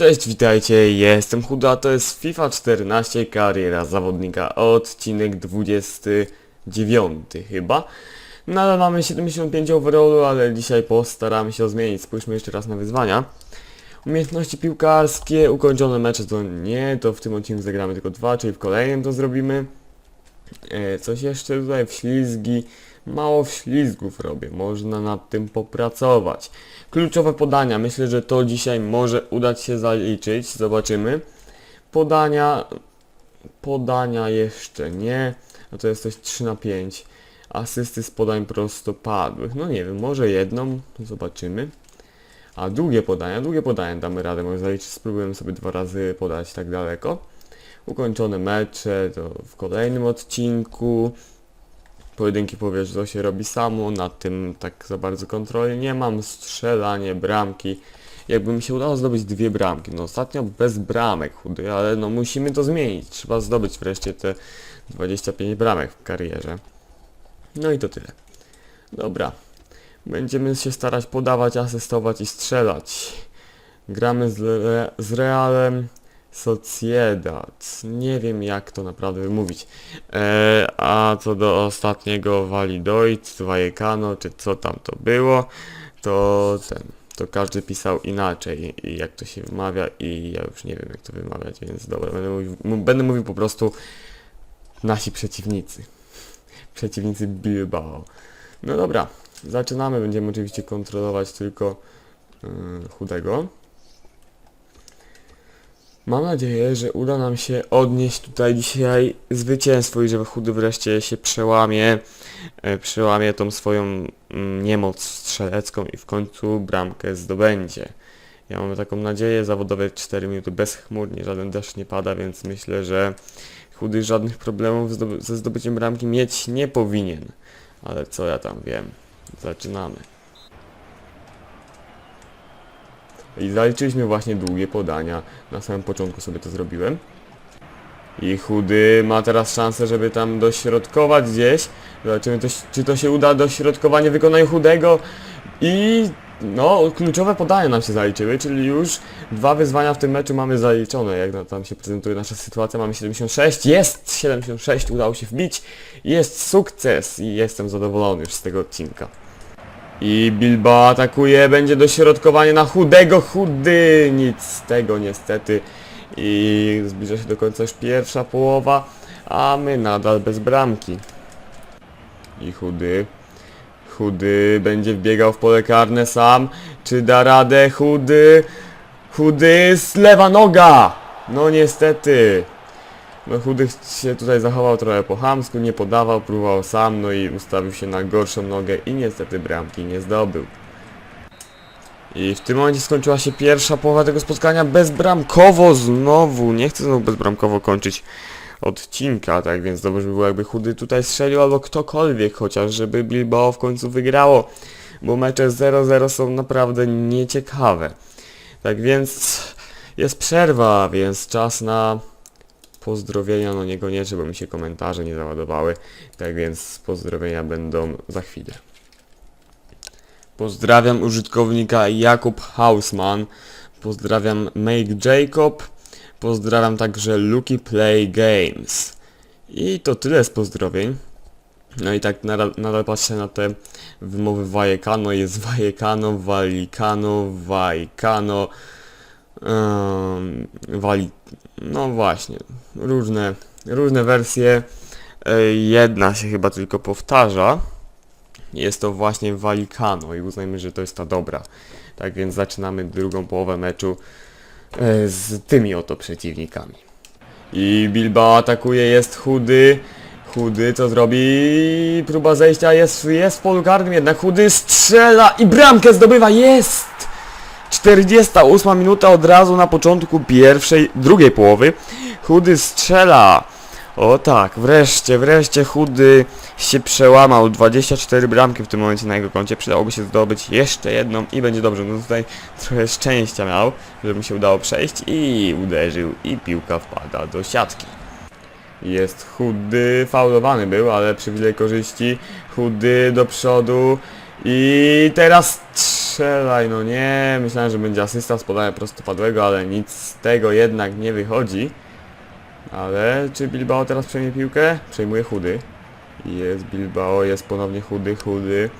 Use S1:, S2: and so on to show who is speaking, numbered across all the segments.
S1: Cześć, witajcie, jestem Chuda, to jest FIFA 14 kariera zawodnika, odcinek 29 chyba. Nadal mamy 75 overallu, ale dzisiaj postaramy się zmienić. Spójrzmy jeszcze raz na wyzwania. Umiejętności piłkarskie, ukończone mecze to nie, to w tym odcinku zagramy tylko dwa, czyli w kolejnym to zrobimy. E, coś jeszcze tutaj, wślizgi. Mało wślizgów robię, można nad tym popracować. Kluczowe podania, myślę, że to dzisiaj może udać się zaliczyć, zobaczymy. Podania, podania jeszcze nie, no to jest coś 3 na 5. Asysty z podań prostopadłych, no nie wiem, może jedną, zobaczymy. A długie podania, długie podania damy radę, może zaliczyć, spróbujemy sobie dwa razy podać tak daleko. Ukończone mecze, to w kolejnym odcinku. Pojedynki powiesz, to się robi samo, nad tym tak za bardzo kontroli nie mam. Strzelanie, bramki. Jakby mi się udało zdobyć dwie bramki. No ostatnio bez bramek chudy, ale no musimy to zmienić. Trzeba zdobyć wreszcie te 25 bramek w karierze. No i to tyle. Dobra. Będziemy się starać podawać, asystować i strzelać. Gramy z, z Realem Sociedad. Nie wiem jak to naprawdę wymówić. E, a co do ostatniego Valladolid, Vallecano, czy co tam to było, to ten, to każdy pisał inaczej i jak to się wymawia i ja już nie wiem jak to wymawiać, więc dobra, będę mówił, będę mówił po prostu nasi przeciwnicy. Przeciwnicy Bilbao. No dobra, zaczynamy, będziemy oczywiście kontrolować tylko yy, chudego. Mam nadzieję, że uda nam się odnieść tutaj dzisiaj zwycięstwo i że chudy wreszcie się przełamie, e, przełamie tą swoją mm, niemoc strzelecką i w końcu bramkę zdobędzie. Ja mam taką nadzieję, zawodowe 4 minuty bezchmurnie, żaden deszcz nie pada, więc myślę, że chudy żadnych problemów ze zdobyciem bramki mieć nie powinien. Ale co ja tam wiem. Zaczynamy. I zaliczyliśmy właśnie długie podania. Na samym początku sobie to zrobiłem. I chudy ma teraz szansę, żeby tam dośrodkować gdzieś. Zobaczymy, to, czy to się uda. Dośrodkowanie wykonania chudego. I no, kluczowe podania nam się zaliczyły, czyli już dwa wyzwania w tym meczu mamy zaliczone. Jak tam się prezentuje nasza sytuacja, mamy 76. Jest 76, udało się wbić. Jest sukces i jestem zadowolony już z tego odcinka. I Bilbao atakuje, będzie dośrodkowanie na chudego, chudy, nic z tego niestety. I zbliża się do końca już pierwsza połowa, a my nadal bez bramki. I chudy, chudy będzie wbiegał w pole karne sam, czy da radę, chudy, chudy, z lewa noga! No niestety. No chudy się tutaj zachował trochę po chamsku, nie podawał, próbował sam, no i ustawił się na gorszą nogę i niestety bramki nie zdobył. I w tym momencie skończyła się pierwsza połowa tego spotkania bezbramkowo znowu. Nie chcę znowu bezbramkowo kończyć odcinka, tak więc dobrze by było jakby chudy tutaj strzelił albo ktokolwiek chociaż, żeby Bilbao w końcu wygrało, bo mecze 0-0 są naprawdę nieciekawe. Tak więc jest przerwa, więc czas na pozdrowienia, no niekoniecznie, bo mi się komentarze nie załadowały, tak więc pozdrowienia będą za chwilę. Pozdrawiam użytkownika Jakub Hausman, pozdrawiam Make Jacob, pozdrawiam także Lucky Play Games. I to tyle z pozdrowień. No i tak nadal, nadal patrzę na te wymowy Vallecano, jest Vallecano, Valicano, Vaicano, um, Wali... No właśnie, różne, różne wersje. E, Jedna się chyba tylko powtarza. Jest to właśnie Valicano i uznajmy, że to jest ta dobra. Tak więc zaczynamy drugą połowę meczu e, z tymi oto przeciwnikami. I Bilbao atakuje, jest chudy. Chudy, co zrobi? Próba zejścia, jest, jest w polu karnym, jednak chudy strzela i bramkę zdobywa, jest! 48 minuta od razu na początku pierwszej, drugiej połowy. Chudy strzela. O tak, wreszcie, wreszcie Chudy się przełamał. 24 bramki w tym momencie na jego koncie. Przydałoby się zdobyć jeszcze jedną i będzie dobrze. No tutaj trochę szczęścia miał, żeby mu się udało przejść i uderzył i piłka wpada do siatki. Jest chudy, faulowany był, ale przywilej korzyści. Chudy do przodu i teraz strzelaj, no nie. Myślałem, że będzie asysta z podania prostopadłego, ale nic z tego jednak nie wychodzi. Ale czy Bilbao teraz przejmie piłkę? Przejmuje chudy. Jest Bilbao, jest ponownie chudy, chudy.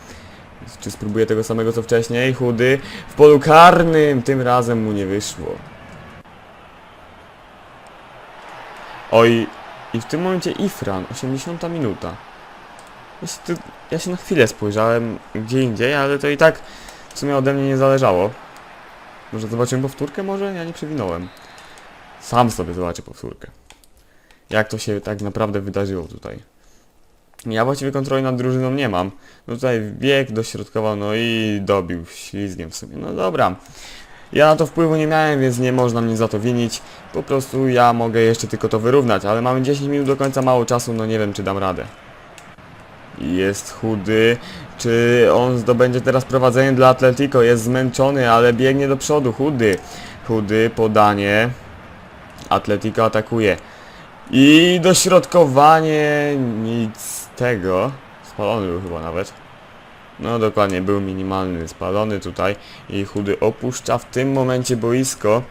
S1: Czy spróbuje tego samego co wcześniej? Chudy w polu karnym! Tym razem mu nie wyszło. Oj, i w tym momencie Ifran, 80 minuta. Ja się, ja się na chwilę spojrzałem gdzie indziej, ale to i tak w sumie ode mnie nie zależało. Może zobaczymy powtórkę może? Ja nie przewinąłem. Sam sobie zobaczę powtórkę. Jak to się tak naprawdę wydarzyło tutaj. Ja właściwie kontroli nad drużyną nie mam. No tutaj bieg dośrodkował, no i dobił ślizgiem w sumie. No dobra. Ja na to wpływu nie miałem, więc nie można mnie za to winić. Po prostu ja mogę jeszcze tylko to wyrównać, ale mamy 10 minut do końca, mało czasu, no nie wiem czy dam radę. Jest chudy. Czy on zdobędzie teraz prowadzenie dla Atletico? Jest zmęczony, ale biegnie do przodu. Chudy. Chudy, podanie. Atletico atakuje. I dośrodkowanie. Nic z tego. Spalony był chyba nawet. No dokładnie, był minimalny, spalony tutaj. I chudy opuszcza w tym momencie boisko.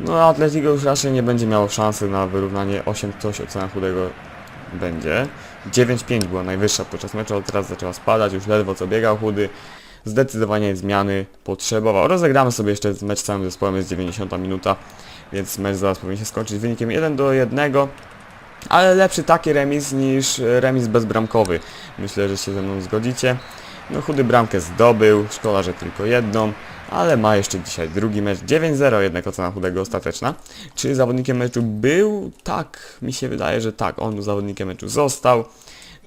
S1: No Atletico już raczej nie będzie miało szansy na wyrównanie 8 coś ocena chudego będzie. 9-5 była najwyższa podczas meczu, ale teraz zaczęła spadać, już ledwo co biegał chudy. Zdecydowanie zmiany potrzebował. Rozegramy sobie jeszcze mecz z całym zespołem, jest 90 minuta, więc mecz zaraz powinien się skończyć wynikiem 1 do 1. Ale lepszy taki remis niż remis bezbramkowy. Myślę, że się ze mną zgodzicie. No chudy bramkę zdobył, szkoda, że tylko jedną, ale ma jeszcze dzisiaj drugi mecz. 9-0 jednak ocena chudego ostateczna. Czy zawodnikiem meczu był? Tak, mi się wydaje, że tak. On zawodnikiem meczu został.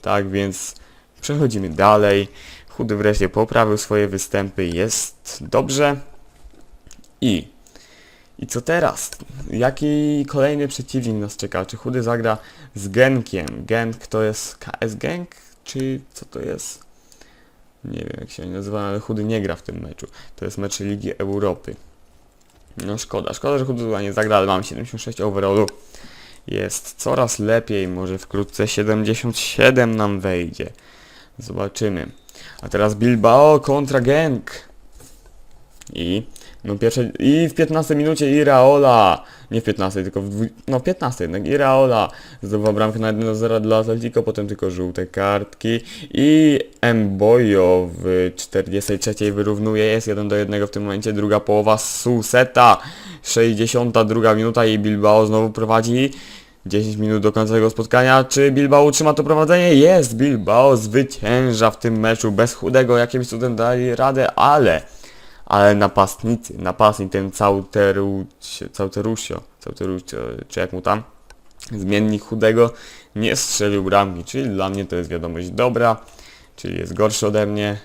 S1: Tak więc przechodzimy dalej. Chudy wreszcie poprawił swoje występy, jest dobrze. I i co teraz? Jaki kolejny przeciwnik nas czeka? Czy Chudy zagra z Genkiem? Genk to jest KS Genk? Czy co to jest? Nie wiem jak się nazywa, ale Chudy nie gra w tym meczu. To jest mecz Ligi Europy. No szkoda, szkoda, że Chudy tutaj nie zagra, ale mam 76 overallu. Jest coraz lepiej, może wkrótce 77 nam wejdzie. Zobaczymy. A teraz Bilbao kontra Genk. I no pierwsze, i w 15 minucie Iraola, nie w 15, tylko w no 15 jednak, Iraola zdobywa bramkę na 1-0 dla Atletico, potem tylko żółte kartki i Mboyo w 43 wyrównuje, jest 1 do 1 w tym momencie, druga połowa Suseta, 62 minuta i Bilbao znowu prowadzi 10 minut do końca tego spotkania. Czy Bilbao utrzyma to prowadzenie? Jest! Bilbao zwycięża w tym meczu. Bez chudego jakimś cudem dali radę, ale ale napastnicy, napastnik ten Cauterucio, Cauterusio, Cauterusio, czy jak mu tam, zmiennik chudego, nie strzelił bramki, czyli dla mnie to jest wiadomość dobra, czyli jest gorszy ode mnie.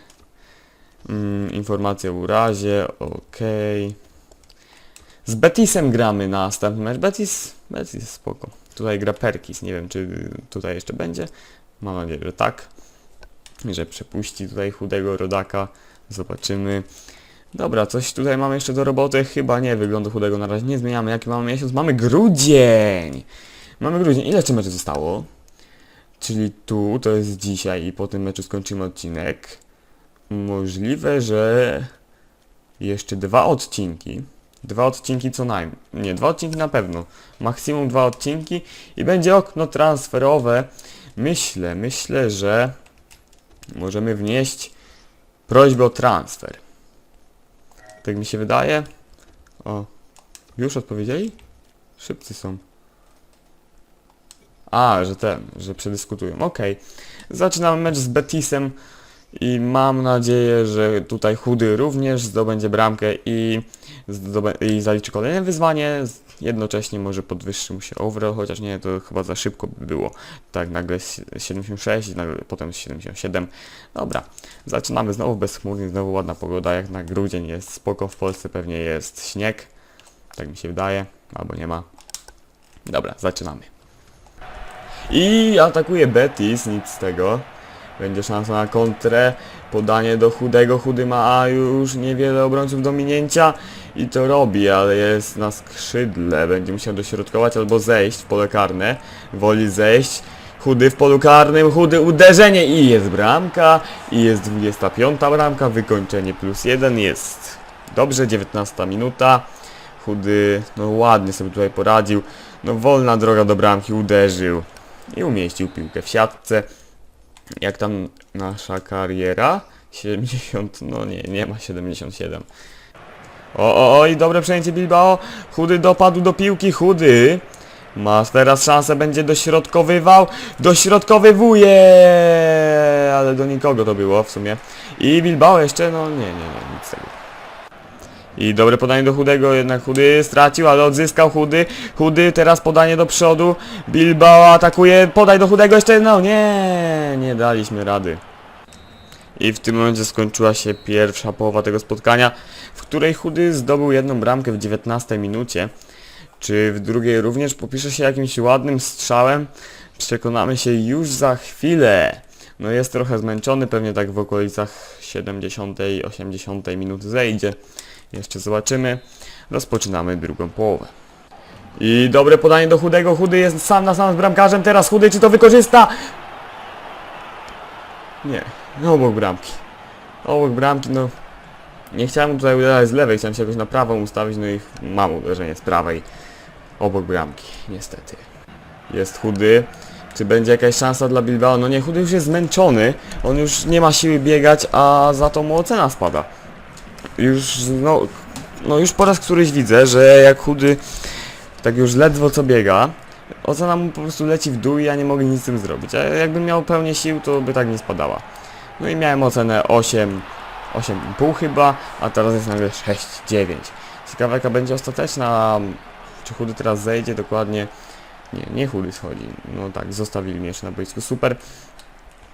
S1: Mm, informacja o urazie, okej. Z Betisem gramy na następny mecz. Betis, Betis spoko. Tutaj gra Perkis, nie wiem czy tutaj jeszcze będzie. Mam nadzieję, że tak. Że przepuści tutaj chudego rodaka. Zobaczymy. Dobra, coś tutaj mamy jeszcze do roboty? Chyba nie, wyglądu chudego na razie nie zmieniamy. Jaki mamy miesiąc? Mamy grudzień! Mamy grudzień. Ile jeszcze meczy zostało? Czyli tu, to jest dzisiaj i po tym meczu skończymy odcinek. Możliwe, że jeszcze dwa odcinki. Dwa odcinki co najmniej. Nie, dwa odcinki na pewno. Maksimum dwa odcinki i będzie okno transferowe. Myślę, myślę, że możemy wnieść prośbę o transfer. Tak mi się wydaje. O, już odpowiedzieli? Szybcy są. A, że ten, że przedyskutują. Okej. Zaczynamy mecz z Betisem i mam nadzieję, że tutaj Chudy również zdobędzie bramkę i, zdobę- i zaliczy kolejne wyzwanie. Jednocześnie może podwyższy mu się overall, chociaż nie, to chyba za szybko by było. Tak, nagle s- 76, nagle, potem 77. Dobra, zaczynamy znowu bezchmurnie, znowu ładna pogoda, jak na grudzień jest spoko, w Polsce pewnie jest śnieg. Tak mi się wydaje, albo nie ma. Dobra, zaczynamy. I atakuje Betis, nic z tego. Będzie szansa na kontrę. Podanie do chudego. Chudy ma już niewiele obrońców do minięcia. I to robi, ale jest na skrzydle. Będzie musiał dośrodkować albo zejść w pole karne. Woli zejść. Chudy w polu karnym, chudy uderzenie i jest bramka. I jest 25 bramka, wykończenie plus 1 jest. Dobrze, 19 minuta. Chudy, no ładnie sobie tutaj poradził. No wolna droga do bramki, uderzył. I umieścił piłkę w siatce. Jak tam nasza kariera? 70, no nie, nie ma 77. O, o, oj, dobre przejęcie Bilbao. Chudy dopadł do piłki, chudy. Masz teraz szansę, będzie dośrodkowywał. Dośrodkowywuje! Ale do nikogo to było w sumie. I Bilbao jeszcze, no nie, nie, nie, nic tego. I dobre podanie do Chudego, jednak Chudy stracił, ale odzyskał Chudy. Chudy, teraz podanie do przodu. Bilbao atakuje, podaj do Chudego jeszcze, no nie, nie daliśmy rady. I w tym momencie skończyła się pierwsza połowa tego spotkania, w której Chudy zdobył jedną bramkę w 19 minucie. Czy w drugiej również popisze się jakimś ładnym strzałem? Przekonamy się już za chwilę. No jest trochę zmęczony, pewnie tak w okolicach 70-80 minuty zejdzie. Jeszcze zobaczymy. Rozpoczynamy drugą połowę. I dobre podanie do Chudego. Chudy jest sam na sam z bramkarzem. Teraz Chudy czy to wykorzysta? Nie. No obok bramki. Obok bramki, no. Nie chciałem tutaj uderzać z lewej, chciałem się jakoś na prawą ustawić, no i mam uderzenie z prawej. Obok bramki, niestety. Jest chudy. Czy będzie jakaś szansa dla Bilbao? No nie, chudy już jest zmęczony. On już nie ma siły biegać, a za to mu ocena spada. Już, no, no już po raz któryś widzę, że jak chudy tak już ledwo co biega, ocena mu po prostu leci w dół i ja nie mogę nic z tym zrobić. A jakbym miał pełnię sił, to by tak nie spadała. No i miałem ocenę 8, 8,5 chyba, a teraz jest nagle 6, 9. Ciekawe jaka będzie ostateczna, czy chudy teraz zejdzie dokładnie. Nie, nie chudy schodzi. No tak, zostawili mnie jeszcze na boisku. Super.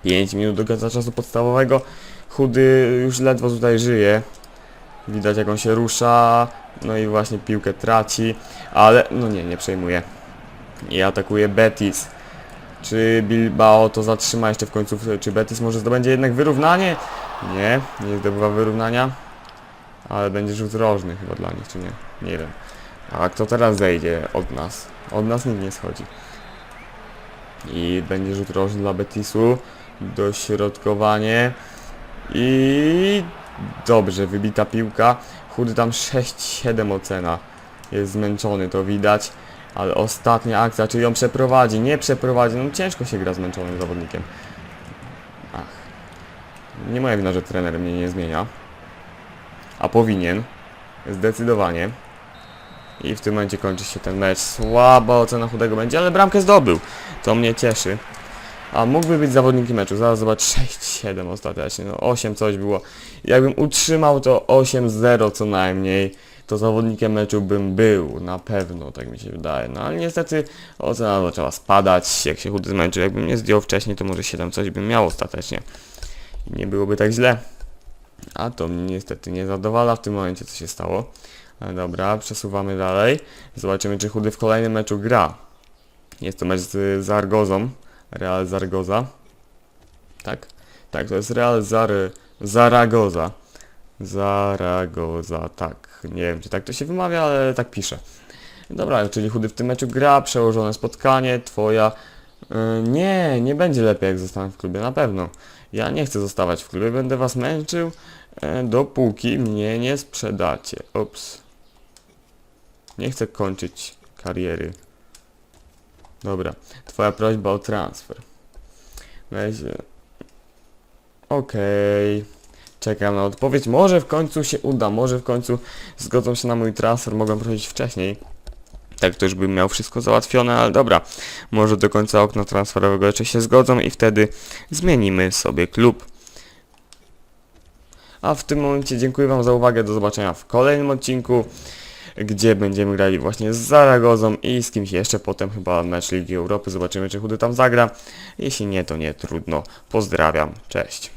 S1: 5 minut do końca czasu podstawowego. Chudy już ledwo tutaj żyje. Widać jak on się rusza. No i właśnie piłkę traci. Ale, no nie, nie przejmuje. I atakuje Betis. Czy Bilbao to zatrzyma jeszcze w końcu? Czy Betis może zdobędzie jednak wyrównanie? Nie, nie zdobywa wyrównania. Ale będzie rzut rożny chyba dla nich, czy nie? Nie wiem. A kto teraz zejdzie od nas? Od nas nikt nie schodzi. I będzie rzut rożny dla Betisu. Dośrodkowanie. I dobrze, wybita piłka. Chudy tam 6-7 ocena. Jest zmęczony, to widać. Ale ostatnia akcja, czy ją przeprowadzi? Nie przeprowadzi. No ciężko się gra zmęczonym zawodnikiem. Ach. Nie moja wina, że trener mnie nie zmienia. A powinien. Zdecydowanie. I w tym momencie kończy się ten mecz. Słaba ocena chudego będzie, ale bramkę zdobył. To mnie cieszy. A mógłby być zawodnikiem meczu. Zaraz zobacz 6-7 ostatecznie. No 8 coś było. Jakbym utrzymał to 8-0 co najmniej, to zawodnikiem meczu bym był. Na pewno, tak mi się wydaje. No ale niestety ocena zaczęła spadać. Jak się chudy zmęczył, jakbym nie zdjął wcześniej, to może 7 coś bym miał ostatecznie. Nie byłoby tak źle. A to mnie niestety nie zadowala w tym momencie, co się stało. Ale dobra, przesuwamy dalej. Zobaczymy, czy Chudy w kolejnym meczu gra. Jest to mecz z Zargozą. Real Zargoza. Tak? Tak, to jest Real Zar... Zaragoza. Zaragoza, tak. Nie wiem, czy tak to się wymawia, ale tak pisze. Dobra, czyli Chudy w tym meczu gra, przełożone spotkanie, twoja... Yy, nie, nie będzie lepiej jak zostanę w klubie, na pewno. Ja nie chcę zostawać w klubie, będę was męczył, e, dopóki mnie nie sprzedacie. Ops. Nie chcę kończyć kariery. Dobra, twoja prośba o transfer. Weź... e, Okej. Czekam na odpowiedź. Może w końcu się uda, może w końcu zgodzą się na mój transfer, mogłem prosić wcześniej. Tak to już bym miał wszystko załatwione, ale dobra. Może do końca okna transferowego jeszcze się zgodzą i wtedy zmienimy sobie klub. A w tym momencie dziękuję Wam za uwagę, do zobaczenia w kolejnym odcinku, gdzie będziemy grali właśnie z Zaragozą i z kimś jeszcze, potem chyba mecz Ligi Europy, zobaczymy czy Chudy tam zagra. Jeśli nie, to nie, trudno. Pozdrawiam, cześć.